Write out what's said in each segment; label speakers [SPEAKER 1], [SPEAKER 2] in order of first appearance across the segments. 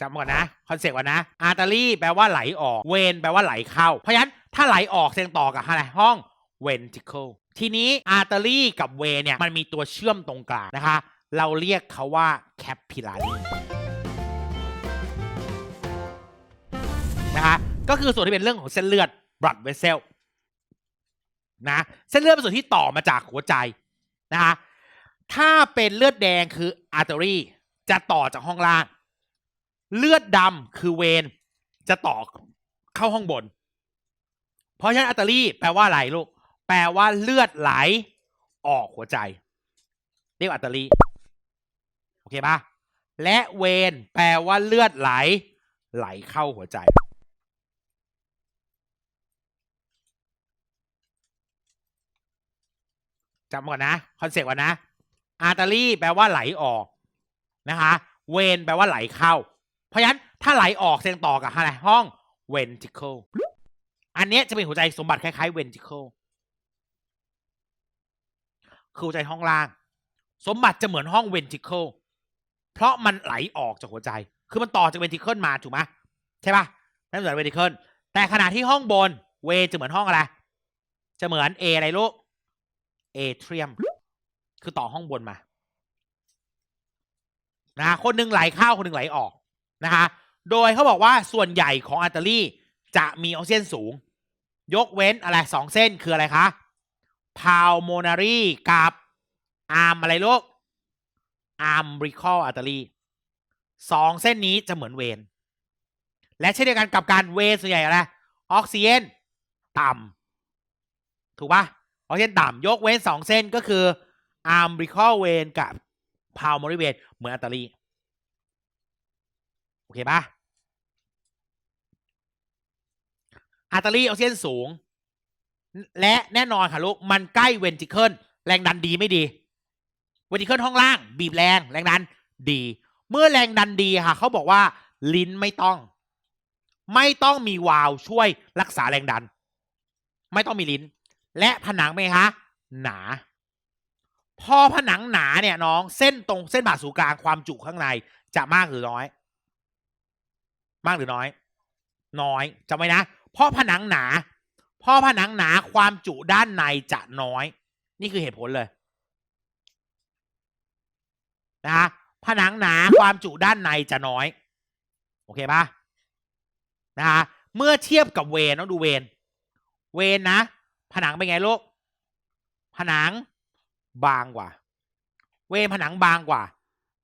[SPEAKER 1] จำก่อนนะคอนเซ็ปต์ก่อนนะอาร์ต r รี่แปลว่าไหลออกเวนแปลว่าไหลเข้า เพราะฉะนั้นถ้าไหลออกเสียงต่อกับอะไรห้อง ventricle ทีนี้อาร์ต r รี่กับเวเนี่ยมันมีตัวเชื่อมตรงกลางนะคะ เราเรียกเขาว่า capillary นะคะก็คือส่วนที่เป็นเรื่องของเส้นเลือด blood vessel นะเส้นเลือดเป็นส่วนที่ต่อมาจากหัวใจนะคะถ้าเป็นเลือดแดงคือ artery จะต่อจากห้องล่าง เลือดดำคือเวนจะต่อเข้าห้องบน เพราะฉะนั้น artery แปลว่าอะไรลูก แปลว่าเลือดไหล ออกหัวใจ เรียก artery โอเคปะและเวนแปลว่าเลือดไหล ไหลเข้าหัวใจจำก่อนนะคอนเซ็ปต์ก่อนนะอาร์ต r รี่แปลว่าไหลออกนะคะ เวนแปลว่าไหลเข้า เพราะฉะนั้นถ้าไหลออกเสียงต่อกับอะไรห้อง ventricle อันนี้จะเป็นหัวใจสมบัติคล้ายๆ ventricle คือหัวใจห้องล่าง สมบัติจะเหมือนห้อง ventricle เพราะมันไหลออกจากหัวใจ คือมันต่อจาก ventricle มาถูกไหมใช่ปะนั่นเหมือน ventricle แต่ขณะที่ห้องบน เวจะเหมือนห้องอะไร จะเหมือน A อะไรลูกเอเทรียมคือต่อห้องบนมานะคนหนึ่งไหลเข้าคนหนึ่งไหลออก นะคะโดยเขาบอกว่าส่วนใหญ่ของอัลเตอรี่จะมีออกซิเจนสูง ยกเว้นอะไรสองเส้นคืออะไรคะพาวโมนารีกับอาร์มอะไรลูกอาร์มบริคอลอัลเตอรี่สองเส้นนี้จะเหมือนเวน และเช่นเดียวกันกับการเวนส่วนใหญ่อะไรออกซิเจนต่ำถูกปะออกซิเจนต่ำยกเว้นสองเส้นก็คืออาร์มบริคอลเวนกับพาวมอริเวนเหมือนอัตตาลีโอเคปะอัตตาลีออกซิเจนสูง และแน่นอนค่ะลูก มันใกล้เวนติเคิลแรงดันดีไม่ดี เวนติเคิลห้องล่าง บีบแรง แรงดันดี เมื่อแรงดันดีค่ะเขาบอกว่าลิ้นไม่ต้อง ไม่ต้องมีวาล์วช่วยรักษาแรงดัน ไม่ต้องมีลิ้น และผนังเป็นไงคะหนา พอผนังหนาเนี่ยน้องเส้นตรงเส้นผ่าศูนย์กลางความจุข้างในจะมากหรือน้อย มากหรือน้อย น้อยจำไว้นะเพราะผนังหนาเพราะผนังหนาความจุด้านในจะน้อย นี่คือเหตุผลเลยนะผนังหนาความจุด้านในจะน้อย โอเคปะนะคะเมื่อเทียบกับเวนต้องดูเวน เวนนะ ผนังเป็นไงลูกผนังบางกว่า เวนผนังบางกว่า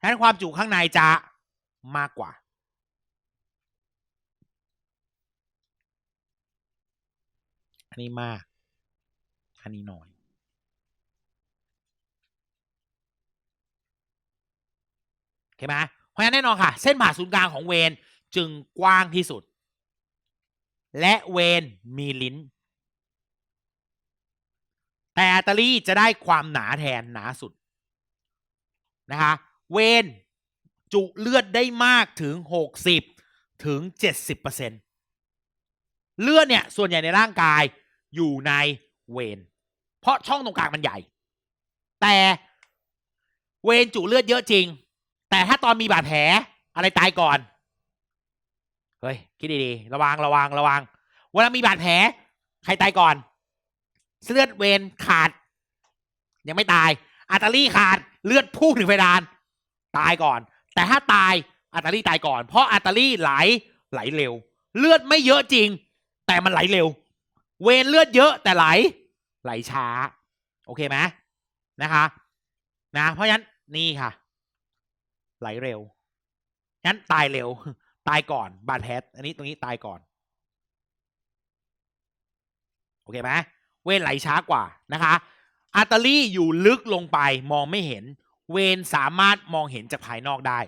[SPEAKER 1] ฉะนั้นความจุข้างในจะมากกว่า อันนี้มาก อันนี้น้อยเคไหมเพราะฉะนั้นแน่นอนค่ะ เส้นผ่าศูนย์กลางของเวนจึงกว้างที่สุด และเวนมีลิ้น แต่อัตตาลีจะได้ความหนาแทนหนาสุดนะคะเวนจุเลือดได้มากถึง 60 ถึง 70%เลือดเนี่ย ส่วนใหญ่ในร่างกาย อยู่ในเวนเพราะช่องตรงกลางมันใหญ่ แต่เวนจุเลือดเยอะจริง แต่ถ้าตอนมีบาดแผลอะไรตายก่อน เฮ้ย คิดดีๆ ระวังระวังระวัง เวลามีบาดแผลใครตายก่อน เลือดเวนขาด ยังไม่ตายอาร์ตารี่ขาดเลือดพุ่งถึงเพดาน ตายก่อน แต่ถ้าตายอาร์ตารี่ตายก่อน เพราะอาร์ตารี่ไหลไหลเร็ว เลือดไม่เยอะจริง แต่มันไหลเร็ว เวนเลือดเยอะแต่ไหล ไหลช้า โอเคไหมนะคะ นะ เพราะฉะนั้นนี่ค่ะ ไหลเร็วงั้นตายเร็ว ตายก่อน บาดแผลอันนี้ตรงนี้ตายก่อน โอเคไหมเวนไหลช้ากว่านะคะอาร์ตารี่อยู่ลึกลงไปมองไม่เห็น เวนสามารถมองเห็นจากภายนอกได้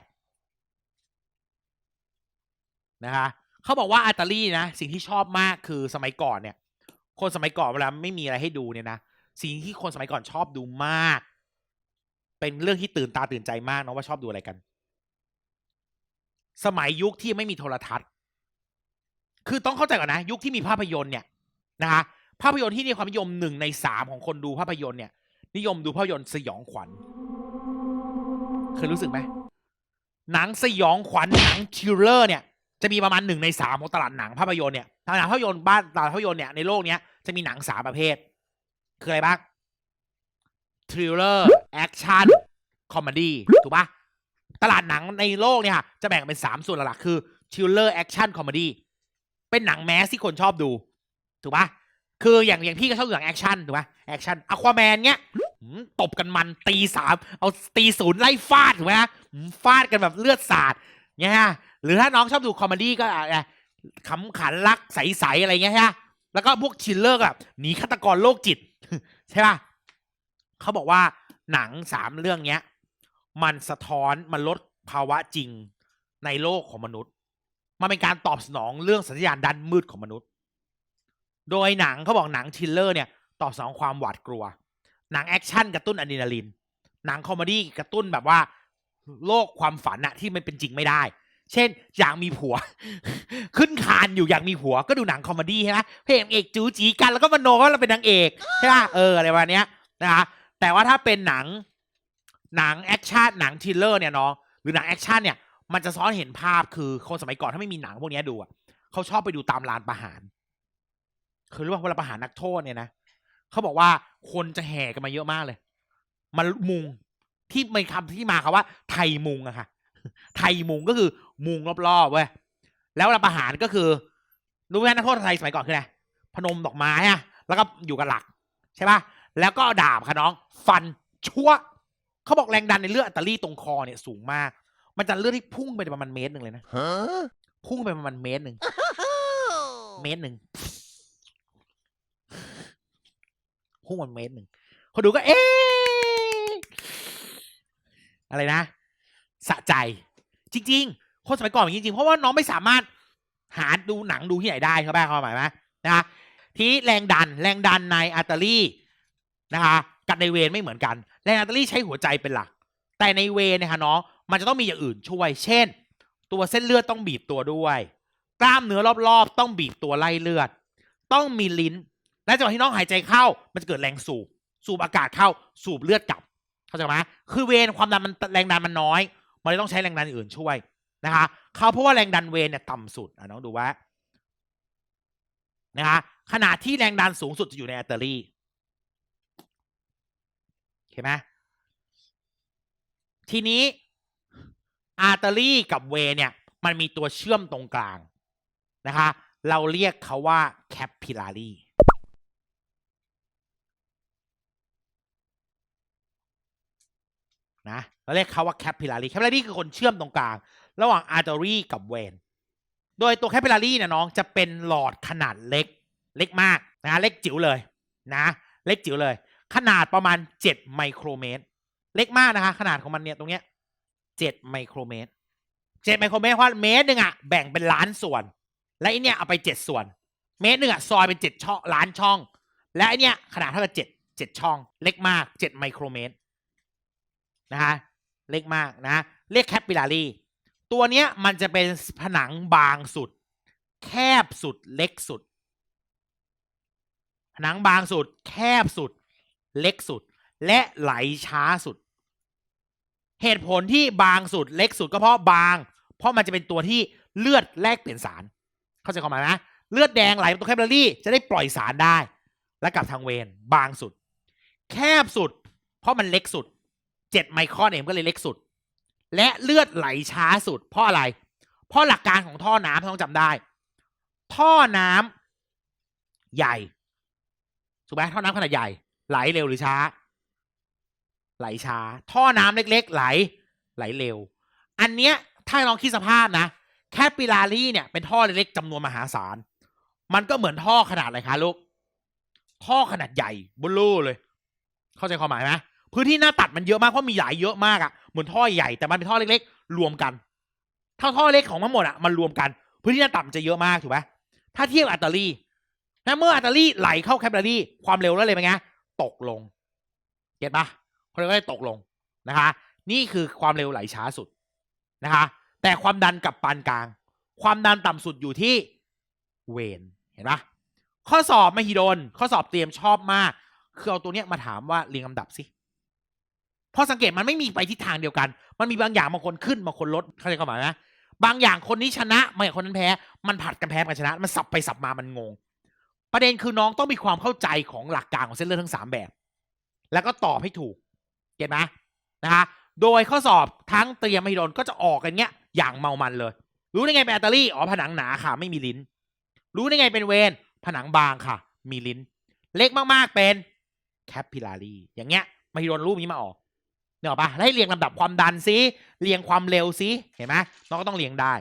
[SPEAKER 1] นะคะเขาบอกว่าอาร์ตารี่นะ สิ่งที่ชอบมากคือสมัยก่อนเนี่ย คนสมัยก่อนเวลาไม่มีอะไรให้ดูเนี่ยนะสิ่งที่คนสมัยก่อนชอบดูมาก เป็นเรื่องที่ตื่นตาตื่นใจมากนะว่าชอบดูอะไรกัน สมัยยุคที่ไม่มีโทรทัศน์ คือต้องเข้าใจก่อนนะ ยุคที่มีภาพยนตร์เนี่ยนะคะภาพยนตร์ที่มีความนิยมหนึ่งในสามของคนดูภาพยนตร์เนี่ย นิยมดูภาพยนตร์สยองขวัญเคยรู้สึกไหมหนังสยองขวัญหนังทิลเลอร์เนี่ย จะมีประมาณหนึ่งในสามของตลาดหนังภาพยนตร์เนี่ย ตลาดหนังภาพยนตร์บ้านตลาดภาพยนตร์เนี่ยในโลกเนี้ยจะมีหนังสามประเภท คืออะไรบ้างทริลเลอร์แอคชั่นคอมเมดี้ถูกปะตลาดหนังในโลกเนี่ยค่ะจะแบ่งเป็นสามส่วนหลักๆคือทริลเลอร์แอคชั่นคอมเมดี้เป็นหนังแมสที่คนชอบดู ถูกปะคืออย่างอย่างพี่ก็ชอบดูหนังแอคชั่นถูกปะแอคชั่นอควาแมนเนี้ยตบกันมันตีสามเอาตีศูนย์ไล่ฟาดถูกไหมฮะฟาดกันแบบเลือดสาดเนี่ยหรือถ้าน้องชอบดูคอมเมดี้ก็อะ ขำขันรักใสๆอะไรเงี้ยฮะแล้วก็พวกชิลเลอร์แบบหนีฆาตกรโรคจิต ใช่ป่ะเขาบอกว่าหนังสามเรื่องเนี้ย มันสะท้อนมันลดภาวะจริงในโลกของมนุษย์ มันเป็นการตอบสนองเรื่องสัญญาณด้านมืดของมนุษย์ โดยหนังเขาบอกหนังทริลเลอร์เนี่ย ตอบสนองความหวาดกลัว หนังแอคชั่นกระตุ้นอะดรีนาลีนหนังคอมเมดี้กระตุ้นแบบว่า โลกความฝันอะที่มันเป็นจริงไม่ได้ เช่น อยากมีผัว ขึ้นคานอยู่อยากมีผัวก็ดูหนังคอมเมดี้ใช่ไหมเพลงเอกจูจีกันแล้วก็มโนว่าเราเป็นนางเอกใช่ป่ะเอออะไรประมาณเนี้ยนะคะแต่ว่าถ้าเป็นหนังหนังแอคชั่นหนังทิลเลอร์เนี่ยเนาะหรือหนังแอคชั่นเนี่ยมันจะซ้อนเห็นภาพคือคนสมัยก่อนถ้าไม่มีหนังพวกนี้ดูอะเขาชอบไปดูตามลานประหาร คือรู้ว่าเวลาประหารนักโทษเนี่ยนะเขาบอกว่าคนจะแห่กันมาเยอะมากเลย มันมุงที่มีคำที่มาครับว่าไทยมุงอะค่ะ ไทยมุงก็คือมุงรอบๆเว้ยแล้วเวลาประหารก็คือรู้ไหมนักโทษไทยสมัยก่อนคืออะไรพนมดอกไม้อะแล้วก็อยู่กับหลักใช่ปะแล้วก็เอาดาบค่ะน้อง ฟันชั่วเขาบอกแรงดันในเลือดอัตตาลีตรงคอเนี่ยสูงมาก มันจะเลือดที่พุ่งไปประมาณเมตรหนึ่งเลยนะ
[SPEAKER 2] Huh?
[SPEAKER 1] พุ่งไปประมาณเมตรหนึ่งเมตรหนึ่งพุ่งมันเมตรหนึ่งคนดูก็เอ๊ะอะไรนะ สะใจ จริง ๆ คนสมัยก่อนเป็นจริงๆ เพราะว่าน้องไม่สามารถหาดูหนังดูที่ไหนได้เขาบ้างเขาหมายไหมนะคะทีนี้แรงดันแรงดันในอาร์ตารีนะคะกับในเวนไม่เหมือนกัน แรงอาร์ตารีใช้หัวใจเป็นหลัก แต่ในเวนนะคะน้องมันจะต้องมีอย่างอื่นช่วย เช่น ตัวเส้นเลือดต้องบีบตัวด้วย กล้ามเนื้อรอบๆ ต้องบีบตัวไล่เลือด ต้องมีลิ้น และจังหวะที่น้องหายใจเข้า มันจะเกิดแรงสูบ สูบอากาศเข้า สูบเลือดกลับ เข้าใจไหมคือเวนความดันมันแรงดันมันน้อย มันเลยต้องใช้แรงดันอื่นช่วยนะคะเขาเพราะว่าแรงดันเวนเนี่ยต่ำสุดอะน้องดูว่านะคะขณะที่แรงดันสูงสุดจะอยู่ในแอตเตอรี่เห็นไหมทีนี้อาร์เตอรี่กับเวนเนี่ยมันมีตัวเชื่อมตรงกลางนะคะ เราเรียกเขาว่าแคปพิลารี นะเราเรียกเขาว่าแคปพิลารีแคปพิลารีคือคนเชื่อมตรงกลาง ระหว่างอาร์เตอรี่กับเวนโดยตัวแคปพิลารีเนี่ยน้องจะเป็นหลอดขนาดเล็กเล็กมากนะเล็กจิ๋วเลยนะเล็กจิ๋วเลย ขนาดประมาณ 7 ไมโครเมตร เล็กมากนะคะขนาดของมันเนี่ยตรงเนี้ย7ไมโครเมตรเจ็ดไมโครเมตรเพราะเมตรหนึ่งอะแบ่งเป็นล้านส่วน และไอเนี้ยเอาไปเจ็ดส่วน เมตรหนึ่งอะซอยเป็นเจ็ดช่องล้านช่อง และไอเนี้ยขนาดเท่ากับเจ็ดเจ็ดช่อง เล็กมากเจ็ดไมโครเมตร นะคะเล็กมากนะเรียกแคปปิลารีตัวเนี้ยมันจะเป็นผนังบางสุด แคบสุดเล็กสุด ผนังบางสุด แคบสุด เล็กสุด และไหลช้าสุด เหตุผลที่บางสุดเล็กสุดก็เพราะบาง เพราะมันจะเป็นตัวที่เลือดแลกเปลี่ยนสาร เข้าใจความหมายไหมเลือดแดงไหลไปตัวแคปลารีจะได้ปล่อยสารได้ และกลับทางเวนบางสุด แคบสุด เพราะมันเล็กสุด เจ็ดไมครอนเองก็เลยเล็กสุด และเลือดไหลช้าสุด เพราะอะไร เพราะหลักการของท่อน้ำต้องจำได้ ท่อน้ำใหญ่ถูกไหมท่อน้ำขนาดใหญ่ ไหลเร็วหรือช้า ไหลช้า ท่อน้ำเล็ก ๆ ไหล ไหลเร็ว อันเนี้ยถ้าลองคิดสภาพนะแคปิลารีเนี่ยเป็นท่อเล็กๆจำนวนมหาศาล มันก็เหมือนท่อขนาดอะไรคะลูก ท่อขนาดใหญ่เบลูเลย เข้าใจความหมายไหม พื้นที่หน้าตัดมันเยอะมากเพราะมีหลายเยอะมากอะ่ะเหมือนท่อใหญ่แต่มันเป็นท่อเล็กๆ รวมกันถ้าท่อเล็กของทั้งหมดอะ่ะมันรวมกัน พื้นที่หน้าตัดมันจะเยอะมากถูกไหมถ้าเทียบอัตตาลีนะเมื่ออัตตาลีไหลเข้าแคปิลารีความเร็วแล้วเลยเป็นไงตกลงเก็ตปะเขาเรียกว่าตกลงนะคะ นี่คือความเร็วไหลช้าสุดนะคะ แต่ความดันกับปานกลาง ความดันต่ำสุดอยู่ที่เวนเห็นปะข้อสอบมหิดลข้อสอบเตรียมชอบมาก คือเอาตัวเนี้ยมาถามว่าเรียงลำดับสิ พอสังเกตมันไม่มีไปทิศทางเดียวกัน มันมีบางอย่างบางคนขึ้นบางคนลดเข้าใจความหมายไหมบางอย่างคนนี้ชนะไม่คนนั้นแพ้ มันผัดกันแพ้กันชนะ มันสับไปสับมามันงง ประเด็นคือน้องต้องมีความเข้าใจของหลักการของเส้นเลือดทั้งสามแบบ แล้วก็ตอบให้ถูกเก็ตไหมนะคะโดยข้อสอบทั้งเตรียมไม่โดนก็จะออกกันเงี้ย อย่างเมามันเลย รู้ได้ไงเป็นแบตเตอรี่อ๋อผนังหนาค่ะ ไม่มีลิ้น รู้ได้ไงเป็นเวนผนังบางค่ะ มีลิ้น เล็กมากๆเป็นแคปพิลารีอย่างเงี้ยไม่โดนรูปนี้มาออก เนี่ยหรอกปะแล้วให้เรียงลำดับความดันซิเรียงความเร็วซิเห็นไหมน้องก็ต้องเรียงได้